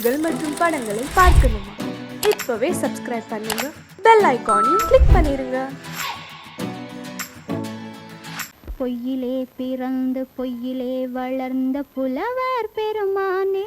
செய்திகள் மற்றும் படங்களை பார்க்கணுமா? இப்பவே சப்ஸ்கிரைப் பண்ணுங்க. பெல் ஐக்கானையும் கிளிக் பண்ணிருங்க. பொய்யிலே பிறந்து பொய்யிலே வளர்ந்த புலவர் பெருமானே.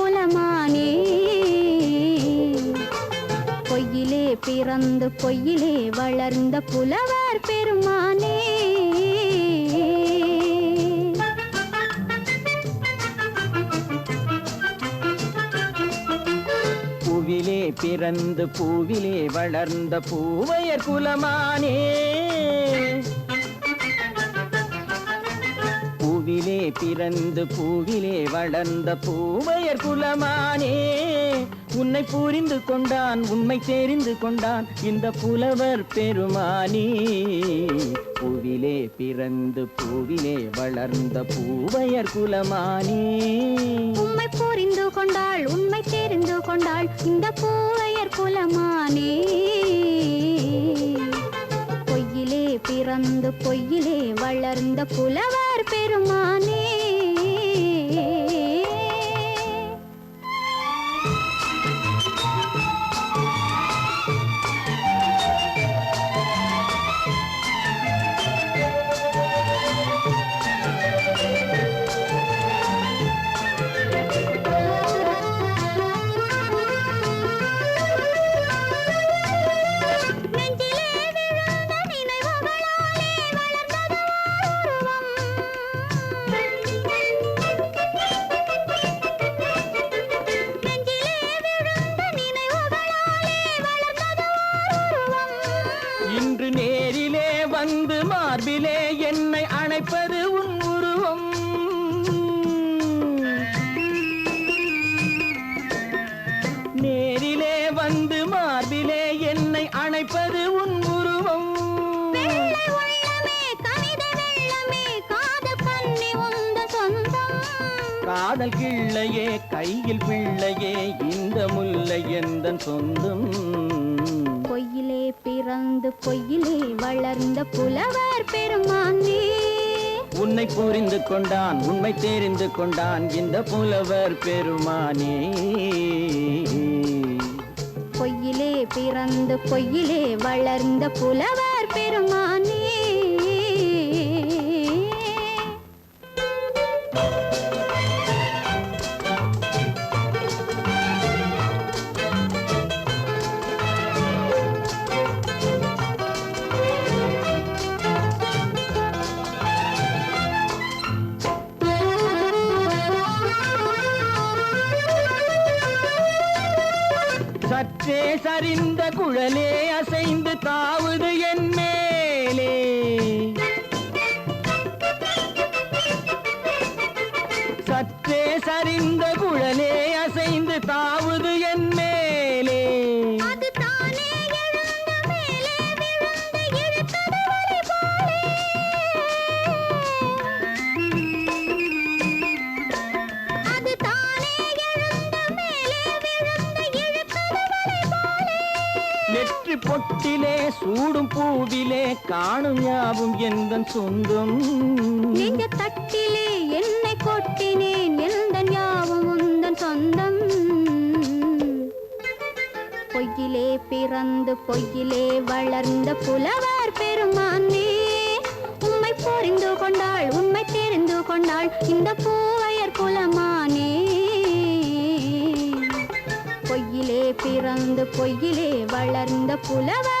பிறந்து பொய்யிலே வளர்ந்த புலவர் பெருமானே. பூவிலே பிறந்து பூவிலே வளர்ந்த பூவையர் குலமானே. பூவிலே பிறந்து பூவிலே வளர்ந்த பூவையர் குலமானே. உன்னை புரிந்து கொண்டான் உண்மை தெரிந்து கொண்டான் இந்த புலவர் பெருமானி. பூவிலே பிறந்து பூவிலே வளர்ந்த பூவையர் குலமானி. உண்மை புரிந்து கொண்டாள் உண்மை தெரிந்து கொண்டாள் இந்த பூவையர் குலமானே. பொய்யிலே பிறந்து பொய்யிலே வளர்ந்த புலவர் பெருமானே. காதல் கிள்ளையே கையில் பிள்ளையே இந்த முல்லை எந்த சொந்தம். பொய்யிலே பிறந்து பொய்யிலே வளர்ந்த புலவர் பெருமானே. உன்னை புரிந்து கொண்டான் உண்மை தெரிந்து கொண்டான் இந்த புலவர் பெருமானே. பொய்யிலே பிறந்து பொய்யிலே வளர்ந்த புலவர் பெருமானே. சற்றே சரிந்த குழலே அசைந்து தாவுது என் மேலே. சற்றே சரிந்த குழலே அசைந்து தாவு மூவிலே காணும் யாவும் எந்தன் சொந்தம்? நெஞ்ச தட்டிலே என்னை கொட்டினேன் எந்தன் யாவும் உந்தன் சொந்தம்? பொய்யிலே பிறந்து பொய்யிலே வளர்ந்த புலவர் பெருமானே உண்மை புரிந்து கொண்டாள் உண்மை தெரிந்து கொண்டாள் இந்த பூவையர் குலமானே. பொய்யிலே பிறந்து பொய்யிலே வளர்ந்த புலவர்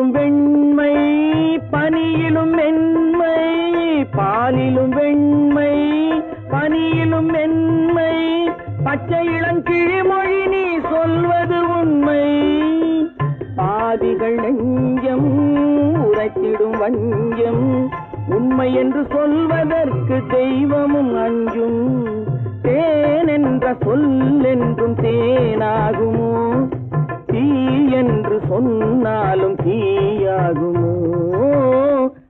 பாலிலும் வெண்மை பனியிலும் மென்மை பாலிலும் வெண்மை பனியிலும் மென்மை. பச்சை இளங்கிழிமொழி நீ சொல்வது உண்மை. பாதிகள் நெஞ்சம் உரைத்திடும் வஞ்சம். உண்மை என்று சொல்வதற்கு தெய்வமும் அஞ்சும். தேன் என்ற சொல் என்றும் தேனாகுமோ? என்று சொன்னாலும் தீயாகுமோ?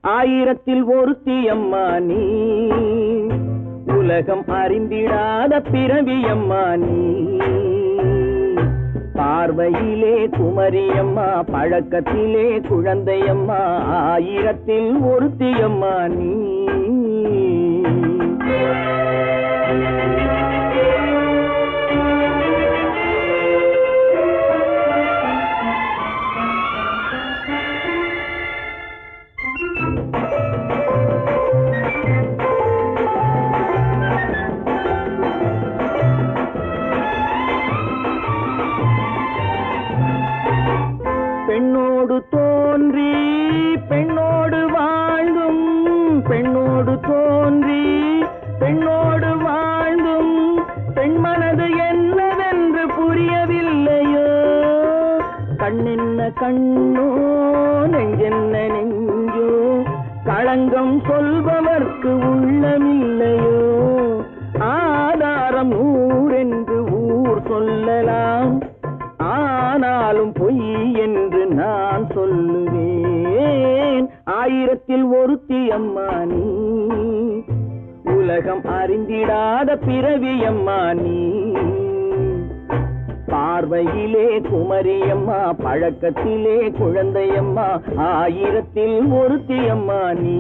ஆயிரத்தில் ஒருத்தி அம்மா நீ. உலகம் அறிந்திடாத பிறவியம்மா நீ. பார்வையிலே குமரியம்மா பழக்கத்திலே குழந்தையம்மா ஆயிரத்தில் ஒருத்தியம்மா நீ. பிறவி அம்மா நீ பார்வையிலே குமரியம்மா பழக்கத்திலே குழந்தையம்மா ஆயிரத்தில் ஒருத்தி அம்மா நீ.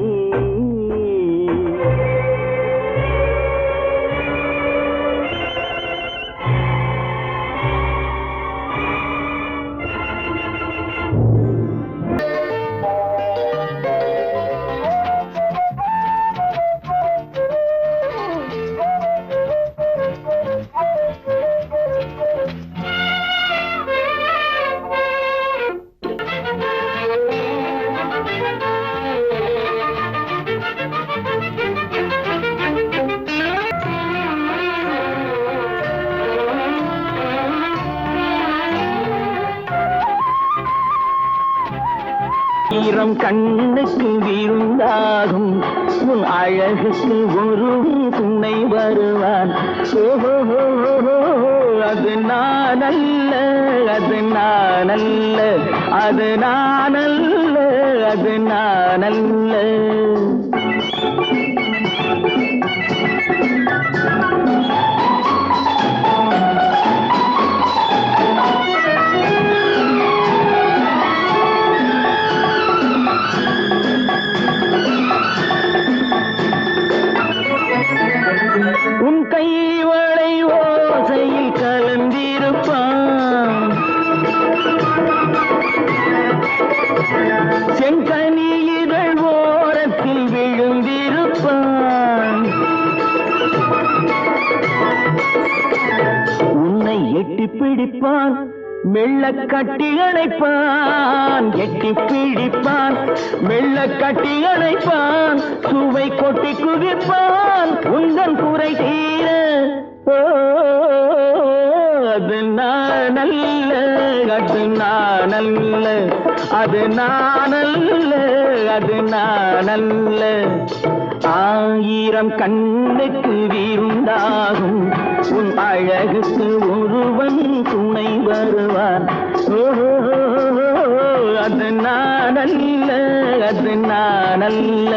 ஈரம் கண்ணுக்கு விருந்தாகும். உன் அழகுக்கு ஒரு துணை வருவான். அது நான் அல்ல அது நான் அல்ல அது நான் அல்ல அது நான் அல்ல பிடிப்பான் மெல்ல கட்டி அணைப்பான் எட்டி பிடிப்பான் மெல்ல கட்டி அணைப்பான் சுவை கொட்டி குதிப்பான் உந்தன் குறை தீர. ஓ, அது நானல்ல அது நானல்ல அது நானல்ல அது நானல்ல. ஆயிரம் கண்ணுக்கு வீருண்டாகும் உன் அழகுக்கு ஒருவன் துணை வருவான் அது நான் அல்ல அது நான் அல்ல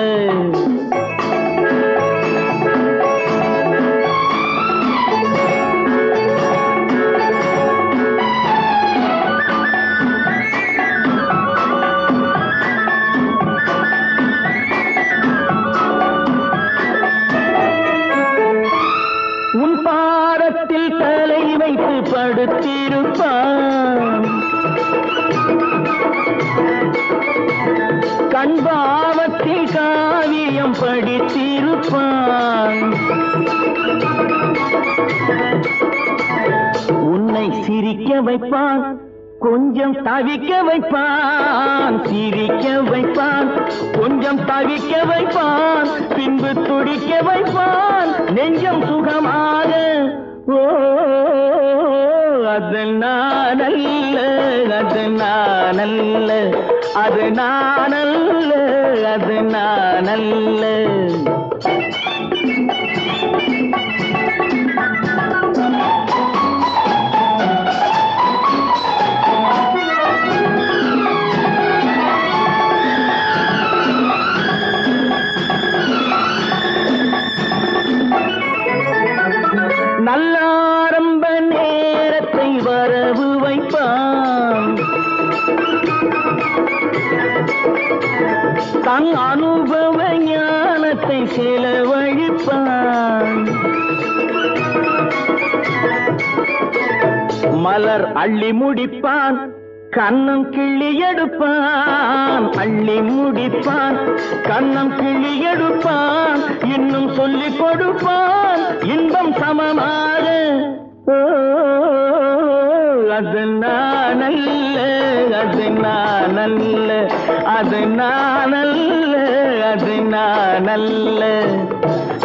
படுத்திருப்பான். கண்பாவத்தில் காவியம் படித்திருப்பான். உன்னை சிரிக்க வைப்பான் கொஞ்சம் தவிக்க வைப்பான். சிரிக்க வைப்பான் கொஞ்சம் தவிக்க வைப்பான். பின்பு துடிக்க வைப்பான். நெஞ்சம் சுகமாக ஓ அது நானல்ல அது நானல்ல. அது நானல்ல அது நானல்ல. தன் அனுபவ ஞானத்தை செலவழிப்பான் மலர் அள்ளி முடிப்பான் கண்ணம் கிள்ளி எடுப்பான். அள்ளி முடிப்பான் கண்ணம் கிள்ளி எடுப்பான். இன்னும் சொல்லி கொடுப்பான் இன்பம் சமமாக. அது நான் நானல்ல அது நான் நானல்ல. அது நானல்ல அது நானல்ல.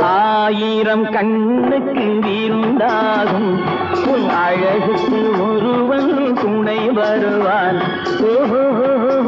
ஆயிரம் கண்ணுக்கு இருந்தாகும் உன் அழகுக்கு ஒருவன் துணை வருவான். ஓஹோ.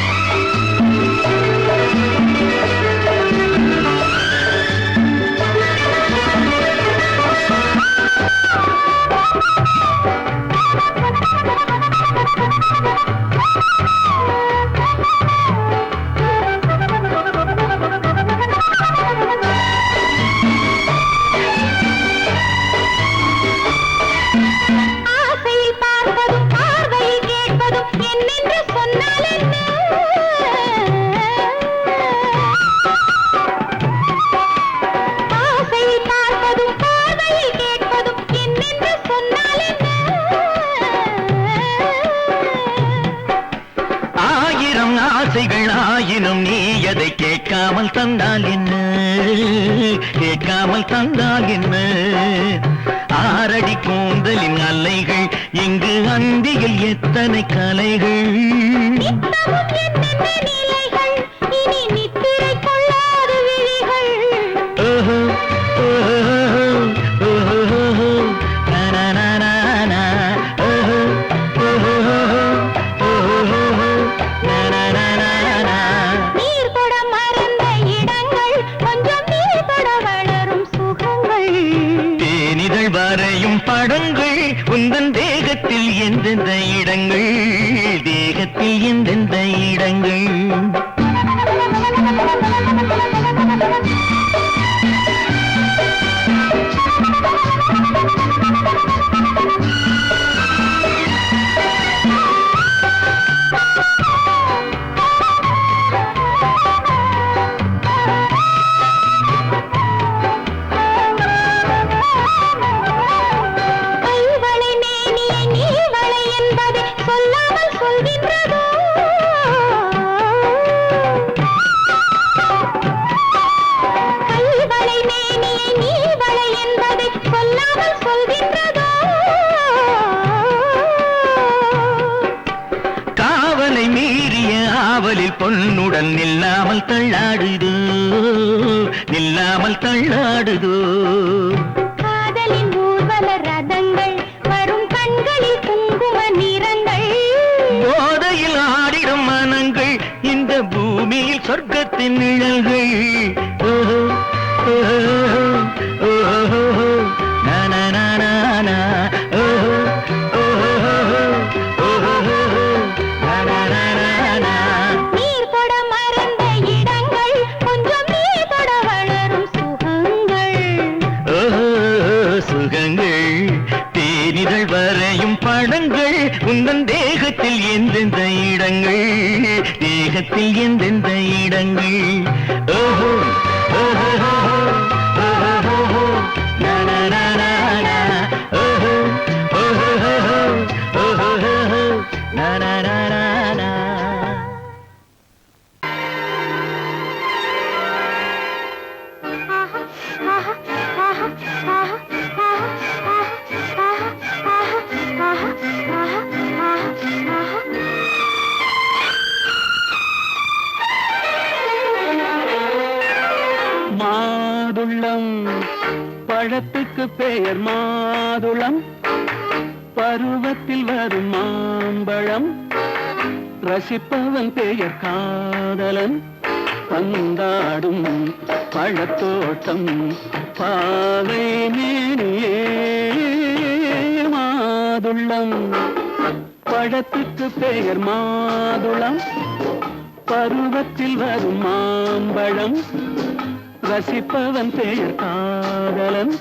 கூந்தலின் அலைகள் இங்கு அந்தியில் எத்தனை கலைகள்? பருவத்தில் வரும் மாம்பழம் ரசிப்பவன் பெயர் காதலன் பந்தாடும் பழத்தோட்டம் பாவை மேனியே மாதுள்ளம் பழத்துக்கு பெயர் மாதுளம் பருவத்தில் வரும் மாம்பழம் ரசிப்பவன் பெயர் காதலன்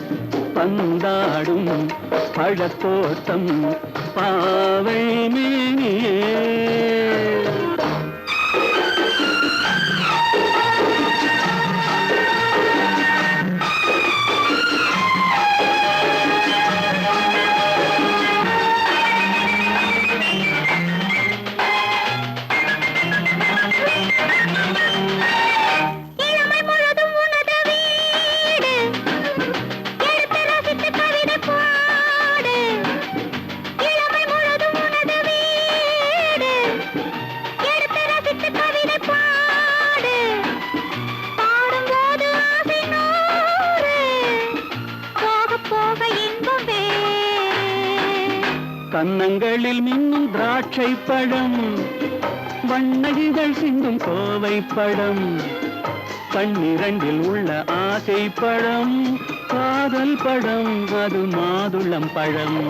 பந்தாடும் பழத்தோட்டம் பாவை மேனியே. பச்சை படம் வண்ணகிகள் சிந்தும் கோவை படம் கண்ணிரண்டில் உள்ள ஆசை படம் காதல் படம் அது மாதுளம் பழம்.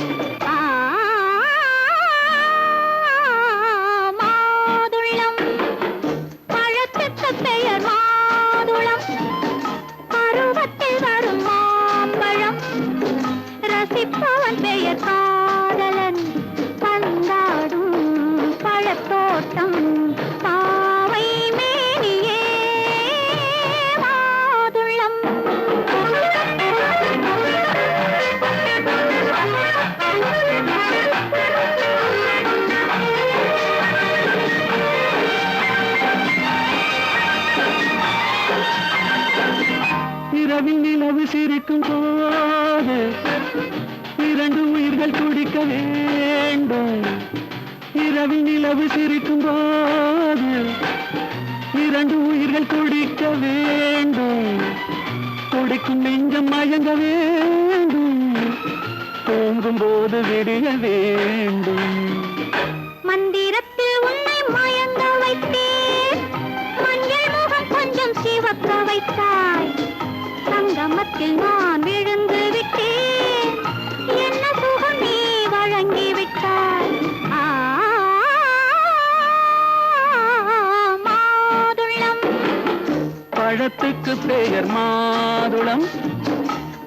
பழத்துக்கு பெயர் மாதுளம்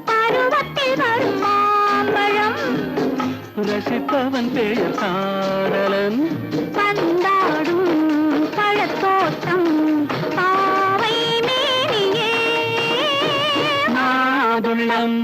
பருவத்தில் வரும் மாம்பழம் ரசிப்பவன் பெயர் காதலன் பந்தாடும் பழத்தோட்டம் பாவை மேனியே மாதுளம்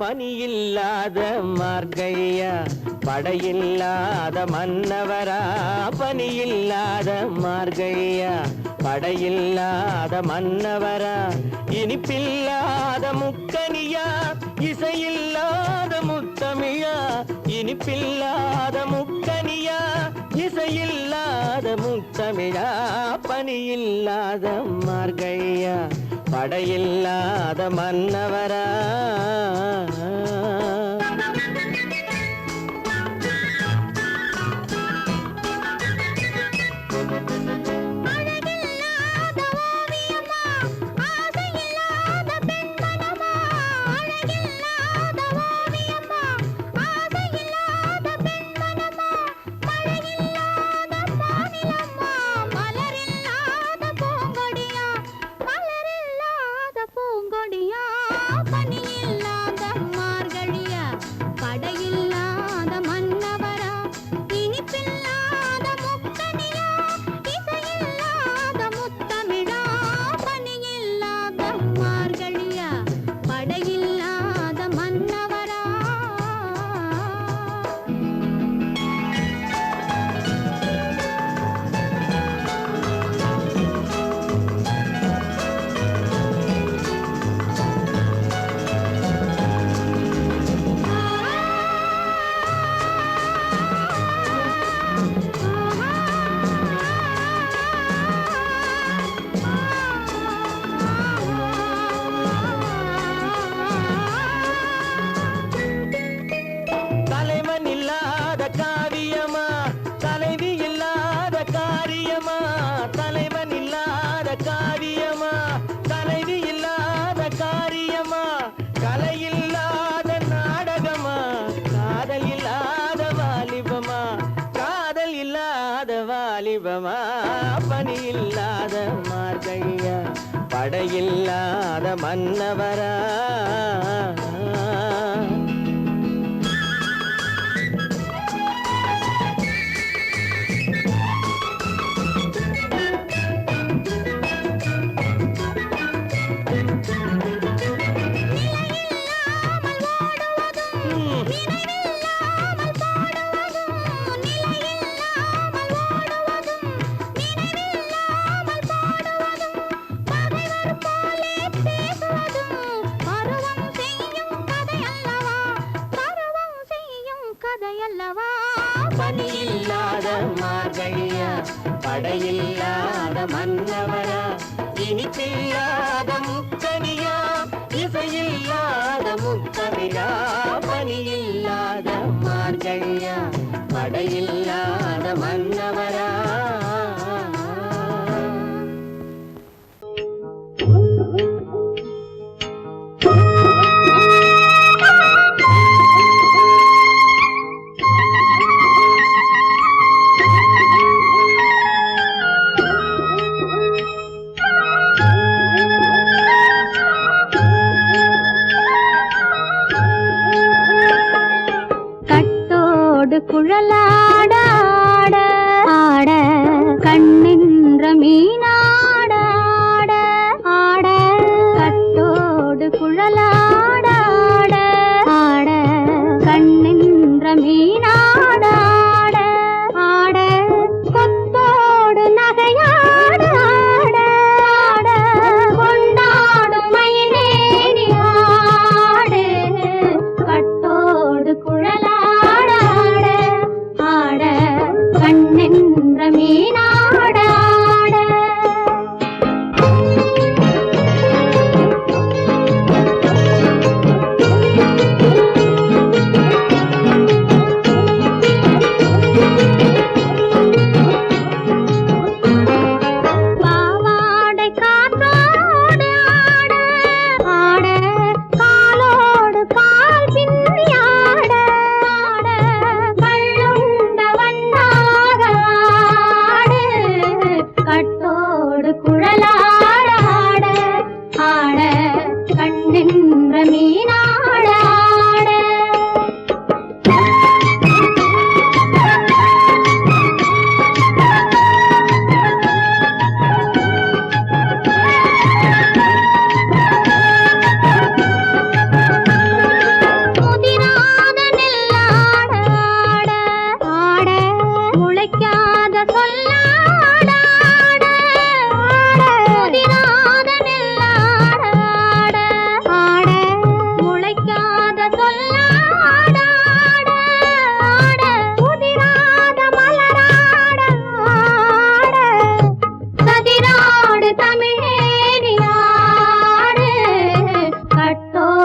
பனியில்லாத மார்கையா படையில்லாத மன்னவரா பனியில்லாத மார்கையா படையில்லாத மன்னவரா இனிப்பில்லாத முக்கனியா இசையில்லாத முத்தமிழா இனிப்பில்லாத முக்கனியா இசையில்லாத முத்தமிழா பனியில்லாத மார்கையா படையில்லாத மன்னவரா. படையில்லாத பணியில்லாத மார்கழியா படையில்லாத மன்னவரா இனிப்பில்லாத முக்கனியா இசையில்லாத முத்தமிழா பணியில்லாத மார்கழியா படையில்லாத மன்ன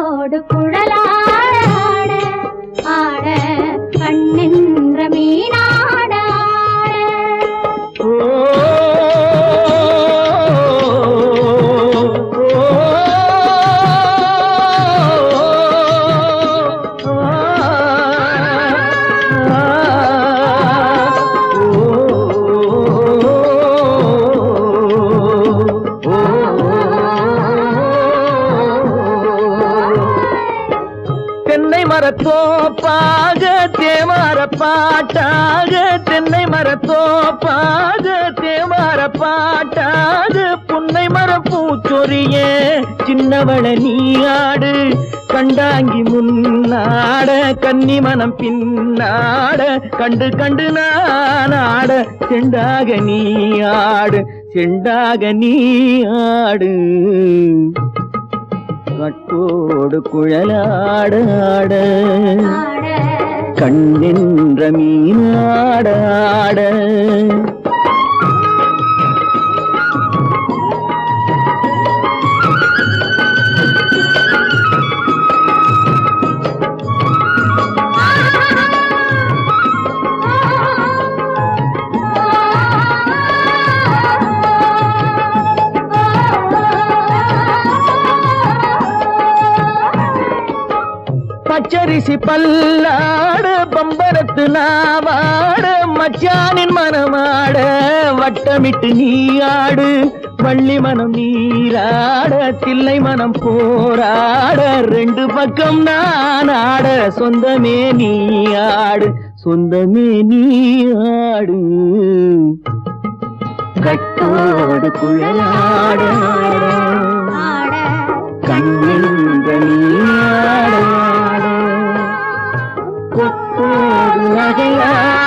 உன்னோடு குழ மனம் பின்னாட கண்டு கண்டு நானாட செண்டாக நீ ஆடு செண்டாக நீ ஆடு. கட்டோடு குழலாட ஆட. கண்ணென்ற மீனாட ஆட. பச்சரிசி பல்லாட பம்பரத்து நாவாட மச்சானின் மனமாட வட்டமிட்டு நீ ஆடு வள்ளி மனம் நீராட தில்லை மனம் போராட ரெண்டு பக்கம் நான் ஆட சொந்தமே நீ ஆடு சொந்தமே நீ ஆடு. கட்டோடு குழலாட நீயாட கொத்தோடு நகையாட